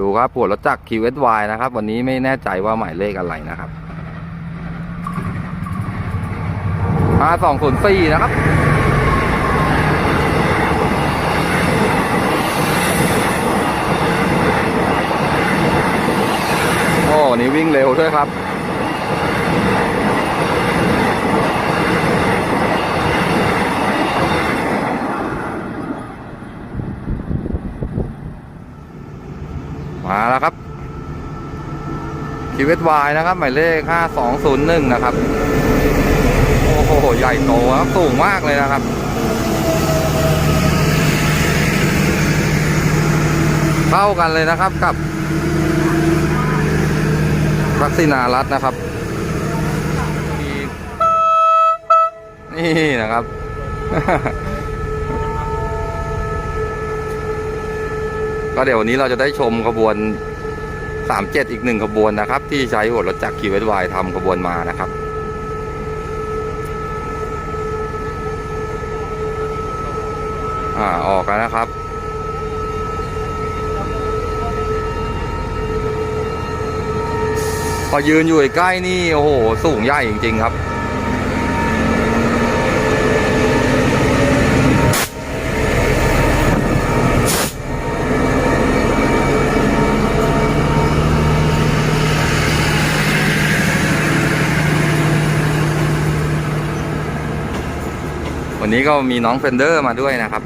ดูครับปวดรถจักร QSY นะครับ วันนี้ไม่แน่ใจว่าหมายเลขอะไรนะครับ5204นะครับโอ้วันนี้วิ่งเร็วด้วยครับ มาแล้วครับ ชีวิตวายนะครับหมายเลข 5201 นะครับ โอ้โห ใหญ่โตครับสูงมากเลยนะครับ เข้ากันเลยนะครับกับทักษินารัตน์นะครับ นี่นะครับ ก็เดี๋ยววันนี้เราจะได้ชมขบวน 37 อีกหนึ่งขบวนนะครับ ที่ใช้หัวรถจักรคีเวทวายทำขบวนมานะครับอ่าออกกันนะครับพอยืนอยู่ใกล้นี่ โอ้โห สูงใหญ่จริง ๆ ครับ นี้ก็มีน้องเฟนเดอร์มาด้วยนะครับ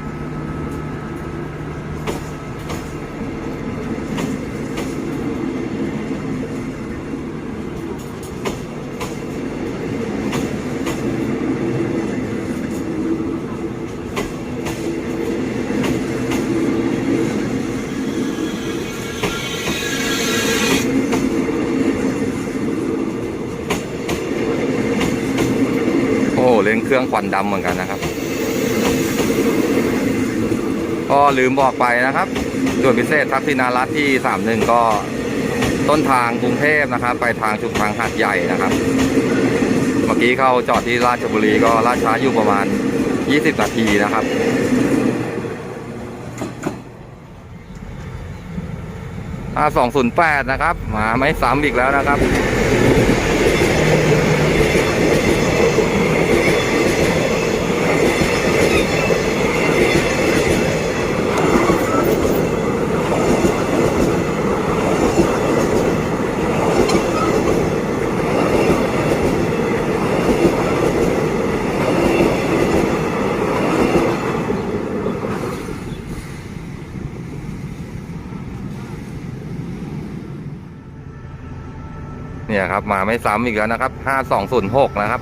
โอ้เล่นเครื่องควันดำเหมือนกันนะครับ ก็ลืมบอกไปนะครับด่วนพิเศษทักษิณารัตที่31ก็ต้นทางกรุงเทพนะครับ ไปทางชุมทางหาดใหญ่นะครับ เมื่อกี้เข้าจอดที่ราชบุรีก็ล่าช้าอยู่ประมาณ 20 นาทีนะครับ5208 นะครับ มาไม่ซ้ำอีกแล้วนะครับ ครับ มาไม่ซ้ำอีกแล้วนะครับห้าสองศูนย์หกนะครับ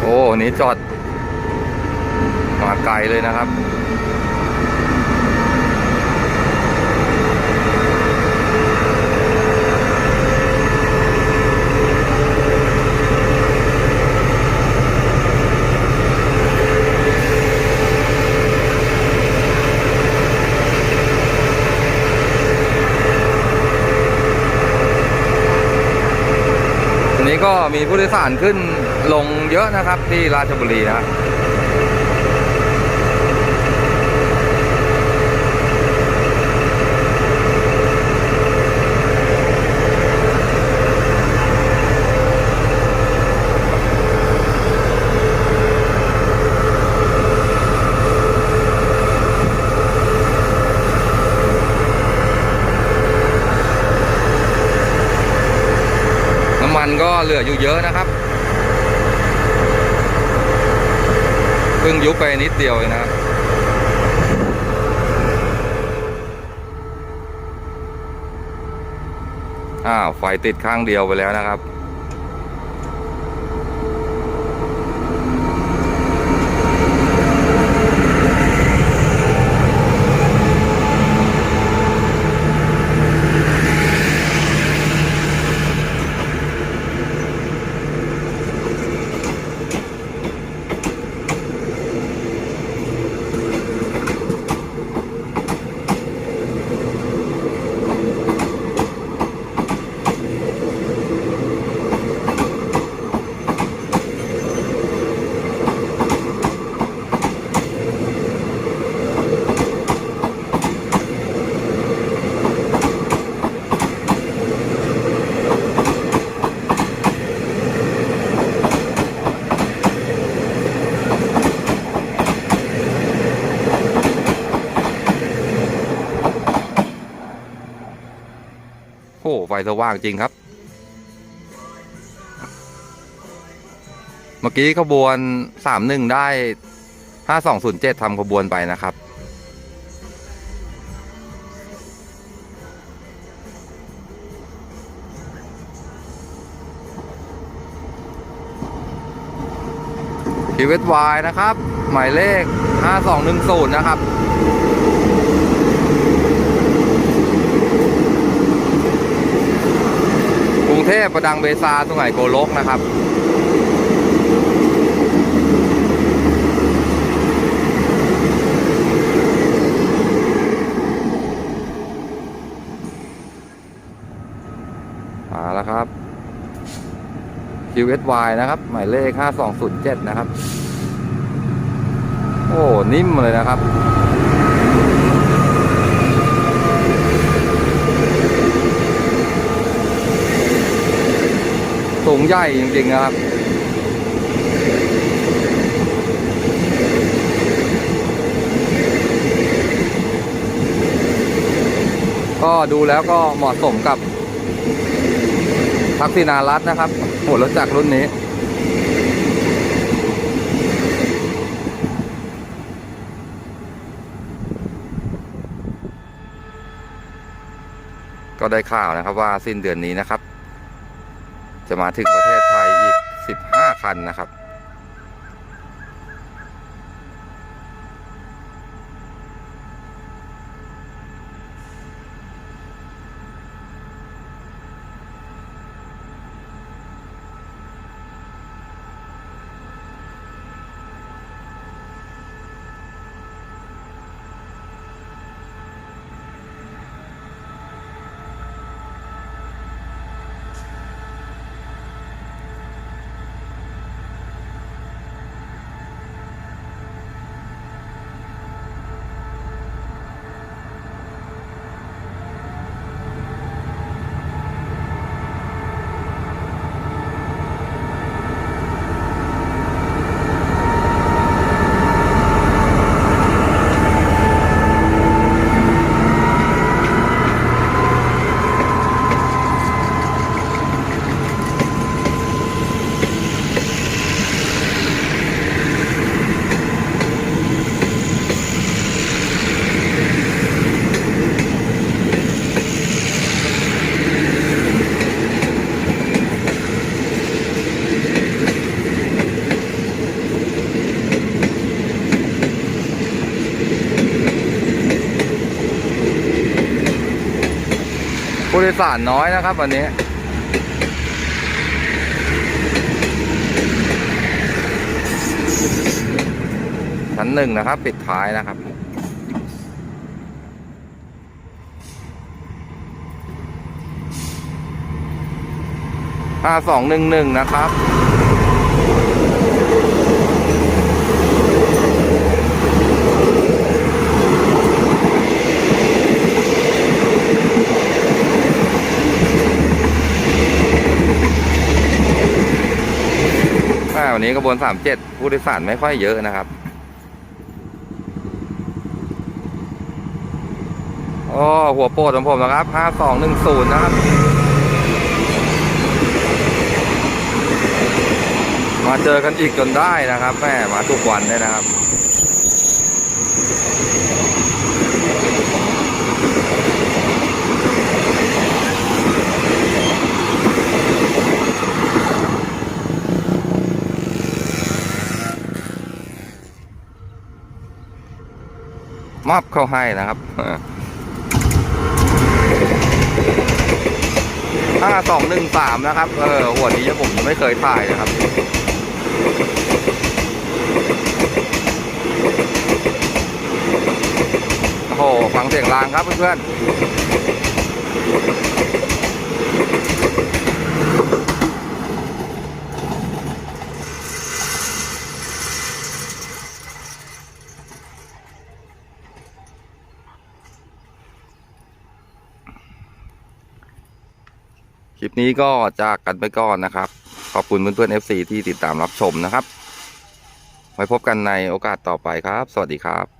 โอ้วันนี้จอดมาไกลเลยนะครับ ก็มีผู้โดยสารขึ้นลงเยอะนะครับที่ราชบุรีนะ เหลืออยู่เยอะนะครับเพิ่งยุบไปนิดเดียวเองนะอ้าวไฟติดข้างเดียวไปแล้วนะครับ ไฟสว่างจริงครับ เมื่อกี้ขบวนสามหนึ่งได้ห้าสองศูนย์เจ็ดทำขบวนไปนะครับชีวิตวายนะครับ หมายเลข 5210 นะครับ กรุงเท พประดังเบซาสุไหงโกลกนะครับมาแล้วครับ QSY นะครับ หมายเลข 5207 นะครับ โอ้ นิ่มเลยนะครับ สูงใหญ่จริงๆนะครับ ก็ดูแล้วก็เหมาะสมกับทักษิณารัตนะครับโหรถจักรรุ่นนี้ก็ได้ข่าวนะครับว่าสิ้นเดือนนี้นะครับ จะมาถึงประเทศไทยอีก 15 คันนะครับ โดยสารน้อยนะครับวันนี้ชั้นหนึ่งนะครับ ปิดท้ายนะครับ ห้าสองหนึ่งหนึ่งนะครับ นี้กระบวนสามเจ็ดผู้โดยสารไม่ค่อยเยอะนะครับ โอ้หัวโปรดของผมนะครับห้าสองหนึ่งศูนย์นะครับ มาเจอกันอีกจนได้นะครับแม่มาทุกวันเลยนะครับ มอบเข้าให้นะครับห้าสองหนึ่งสามนะครับ เออหัวนี้ผมยังไม่เคยถ่ายนะครับโอ้โหฟังเสียงรางครับเพื่อนๆ ลิปนี้ก็จากกันไปก่อนนะครับ ขอบคุณเพื่อนๆ FC ที่ติดตามรับชมนะครับ ไว้พบกันในโอกาสต่อไปครับ สวัสดีครับ